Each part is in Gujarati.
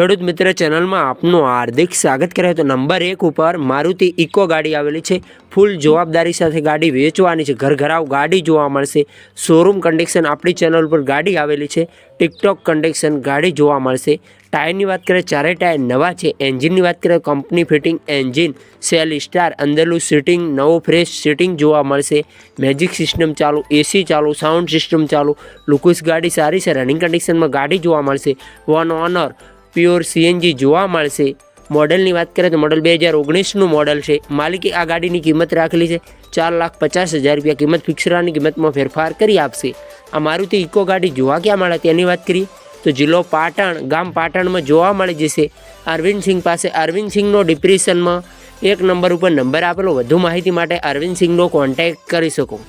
ખેડૂત મિત્ર ચેનલમાં આપનું હાર્દિક સ્વાગત કરે તો નંબર એક ઉપર મારુતિ ઇકો ગાડી આવેલી છે. ફૂલ જવાબદારી સાથે ગાડી વેચવાની છે. ઘર ઘરાવ ગાડી જોવા મળશે. શોરૂમ કન્ડિશન આપણી ચેનલ પર ગાડી આવેલી છે. ટિકટોક કન્ડિશન ગાડી જોવા મળશે. ટાયરની વાત કરીએ ચારે ટાયર નવા છે. એન્જિનની વાત કરીએ, company fitting engine, self start, અંદરનું સીટિંગ, નવું ફ્રેશ સીટિંગ જોવા મળશે. મેજિક સિસ્ટમ ચાલુ, એસી ચાલુ, સાઉન્ડ સિસ્ટમ ચાલુ. લુકુસ ગાડી સારી છે. રનિંગ કન્ડિશનમાં ગાડી જોવા મળશે. વન ઓનર પ્યોર સીએનજી જોવા મળશે. મોડલની વાત કરીએ તો મોડલ બે હજાર ઓગણીસનું મોડલ છે. માલિકે આ ગાડીની કિંમત રાખેલી છે. ચાર લાખ પચાસ હજાર રૂપિયા કિંમત ફિક્સરાની કિંમતમાં ફેરફાર કરી આપશે. આ મારુતિ ઇકો ગાડી જોવા ક્યાં મળે તેની વાત કરીએ તો જિલ્લો પાટણ, ગામ પાટણમાં જોવા મળી જશે. અરવિંદ સિંહ પાસે અરવિંદ સિંહનો ડિપ્રેશનમાં એક નંબર ઉપર નંબર આપેલો. વધુ માહિતી માટે અરવિંદ સિંહનો કોન્ટેક્ટ કરી શકો.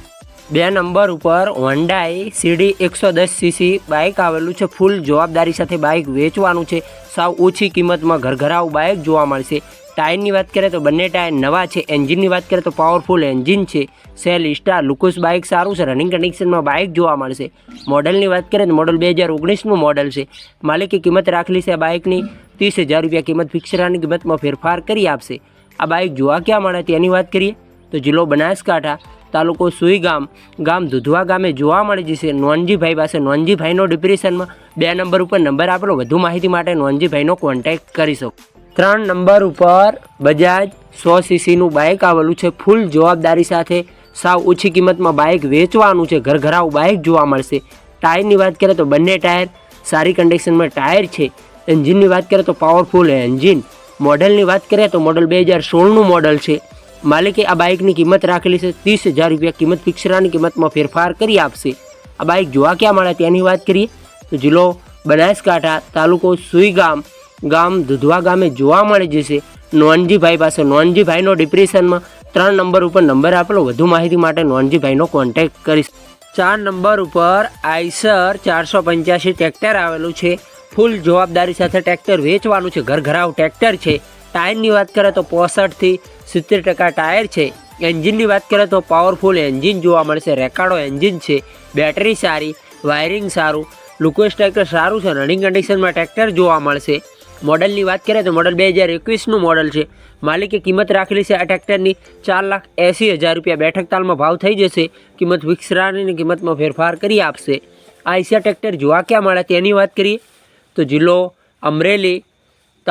બે નંબર ઉપર હોન્ડાઈ સીડી એકસો દસ સીસી બાઇક આવેલું છે. ફૂલ જવાબદારી સાથે બાઇક વેચવાનું છે. સાવ ઓછી કિંમતમાં ઘરઘરાવ બાઇક જોવા મળશે. ટાયરની વાત કરીએ તો બંને ટાયર નવા છે. એન્જિનની વાત કરીએ તો પાવરફુલ એન્જિન છે. સેલ સ્ટાર લુકુસ બાઇક સારું છે. રનિંગ કન્ડિશનમાં બાઇક જોવા મળશે. મોડલની વાત કરીએ તો મોડલ બે હજાર ઓગણીસનું મોડલ છે. માલિકે કિંમત રાખેલી છે આ બાઇકની ત્રીસ હજાર રૂપિયા કિંમત ફિક્સરાની કિંમતમાં ફેરફાર કરી આપશે. આ બાઇક જોવા ક્યાં મળે તેની વાત કરીએ? તો જિલ્લો બનાસકાંઠા તાલુકો સુઈગામ ગામ દુધવા ગામે જોવા મળી જશે. નોનજીભાઈ પાસે નોનજીભાઈનો ડિપ્રેશનમાં બે નંબર ઉપર નંબર આપેલો. વધુ માહિતી માટે નોનજીભાઈનો કોન્ટેક્ટ કરી શકો. ત્રણ નંબર ઉપર બજાજ સો સીસીનું બાઇક આવેલું છે. ફૂલ જવાબદારી સાથે સાવ ઓછી કિંમતમાં બાઇક વેચવાનું છે. ઘરઘરાવ બાઇક જોવા મળશે. ટાયરની વાત કરીએ તો બંને ટાયર સારી કન્ડિશનમાં ટાયર છે. એન્જિનની વાત કરીએ તો પાવરફુલ એન્જિન મોડલની વાત કરીએ તો મોડલ બે હજાર સોળનું મોડલ છે. માલિકે આ બાઇકની કિંમત રાખેલી છે. ત્રીસ હજાર રૂપિયા કિંમત ફિક્સરાની કિંમતમાં ફેરફાર કરી આપશે. આ બાઇક જોવા ક્યાં મળે તેની વાત કરીએ તો જિલ્લો બનાસકાંઠા તાલુકો સુઈગામ ગામ દુધવા ગામે જોવા મળી જશે. નોનજીભાઈ પાસે નોનજીભાઈનો ડિપ્રેશનમાં ત્રણ નંબર ઉપર નંબર આપેલો. વધુ માહિતી માટે નોનજીભાઈનો કોન્ટેક્ટ કરીશ. ચાર નંબર ઉપર આઈસર ચારસો પંચ્યાસી ટ્રેક્ટર આવેલું છે. ફૂલ જવાબદારી સાથે ટ્રેક્ટર વેચવાનું છે. ઘરઘરાવ ટ્રેક્ટર છે. ટાયરની વાત કરે તો પોસઠથી સિત્તેર ટકા ટાયર છે. એન્જિનની વાત કરે તો પાવરફુલ એન્જિન જોવા મળશે. રેકાર્ડો એન્જિન છે. બેટરી સારી વાયરિંગ સારું લુકોસ ટ્રેક્ટર સારું છે. રનિંગ કન્ડિશનમાં ટ્રેક્ટર જોવા મળશે. મોડલની વાત કરીએ તો મોડલ બે હજાર એકવીસનું મોડલ છે. માલિકે કિંમત રાખેલી છે આ ટ્રેક્ટરની ચાર લાખ એંસી હજાર રૂપિયા. બેઠક તાલમાં ભાવ થઈ જશે. કિંમત વિકસરાની કિંમતમાં ફેરફાર કરી આપશે. આ એશિયા ટ્રેક્ટર જોવા ક્યાં મળે તેની વાત કરીએ તો જિલ્લો અમરેલી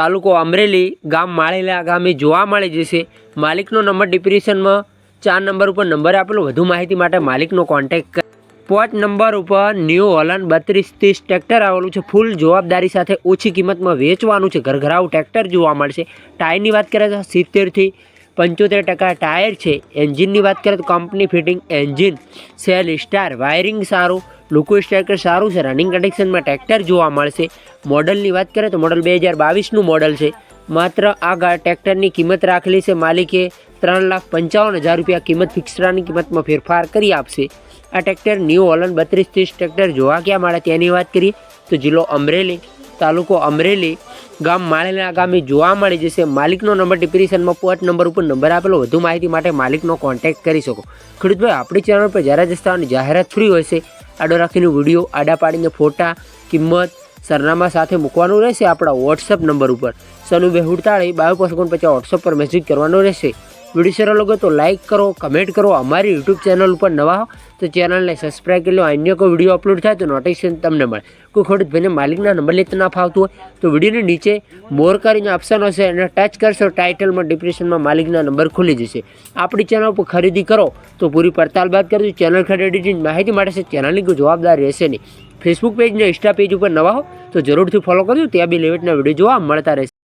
તાલુકો અમરેલી, ગામ માળેલા ગામે જોવા મળી જશે માલિકનો નંબર ડિપ્રેશનમાં ચાર નંબર ઉપર નંબર આપેલો. વધુ માહિતી માટે માલિકનો કોન્ટેક્ટ પાંચ નંબર ઉપર ન્યૂ હોલન બત્રીસ ત્રીસ ટ્રેક્ટર આવેલું છે. ફૂલ જવાબદારી સાથે ઓછી કિંમતમાં વેચવાનું છે. ઘરઘરાવ ટ્રેક્ટર જોવા મળશે. ટાયરની વાત કરીએ તો સિત્તેરથી પંચોતેર ટકા ટાયર છે. એન્જિનની વાત કરીએ તો company fitting engine self start wiring સારું. લુકો ટ્રેક્ટર સારું છે. રનિંગ કન્ડિશનમાં ટ્રેક્ટર જોવા મળશે. મોડલની વાત કરીએ તો મોડલ બે હજાર બાવીસનું મોડલ છે. માત્ર આ ટ્રેક્ટરની કિંમત રાખેલી છે. માલિકે ત્રણ લાખ પંચાવન હજાર રૂપિયા કિંમત ફિક્સરાની કિંમતમાં ફેરફાર કરી આપશે. આ ટ્રેક્ટર ન્યૂ ઓલન બત્રીસ ત્રીસ ટ્રેક્ટર જોવા ક્યાં મળે તેની વાત કરીએ તો જિલ્લો અમરેલી, તાલુકો અમરેલી, ગામ માળેલા ગામે જોવા મળી જશે. માલિકનો નંબર ડિપ્રેશનમાં પોટ નંબર ઉપર નંબર આપેલો. વધુ માહિતી માટે માલિકનો કોન્ટેક્ટ કરી શકો. ખેડૂતભાઈ આપણી ચેનલ પર જ્યારે જસ્તાની જાહેરાત ફ્રી હોય છે આડો રાખીને વીડિયો, આડા પાડીને ફોટા, કિંમત, સરનામા સાથે મૂકવાનું રહેશે આપણા વોટ્સઅપ નંબર ઉપર. સનુ બેહુડતાળી બાવીસ પાંચ પછી વોટ્સઅપ પર મેસેજ કરવાનો રહેશે. વીડિયો સારો લાગો તો લાઇક કરો કમેન્ટ કરો, અમારી યુટ્યુબ ચેનલ ઉપર નવા હો, તો ચેનલને સબસ્ક્રાઈબ કરી લો, અન્ય કોઈ વીડિયો અપલોડ થાય તો નોટિફિકેશન તમને મળે. કોઈ ખેડૂત ભાઈને માલિકના નંબર લેતા ના ફાવતું હોય, તો વિડીયોની નીચે મોર કરીને ઓપ્શન હશે એને ટચ કરશો ટાઇટલમાં ડિપ્રેશનમાં માલિકના નંબર ખુલી જશે. આપણી ચેનલ ઉપર ખરીદી કરો, તો પૂરી પડતાલ બાદ કરજો ચેનલ ખરીદી માહિતી માટે છે ચેનલની કોઈ જવાબદારી રહેશે નહીં. ફેસબુક પેજ ને ઇન્સ્ટા પેજ ઉપર નવા હો, તો જરૂરથી ફોલો કરજો ત્યાં બી લેવેટના વીડિયો જોવા મળતા રહેશે.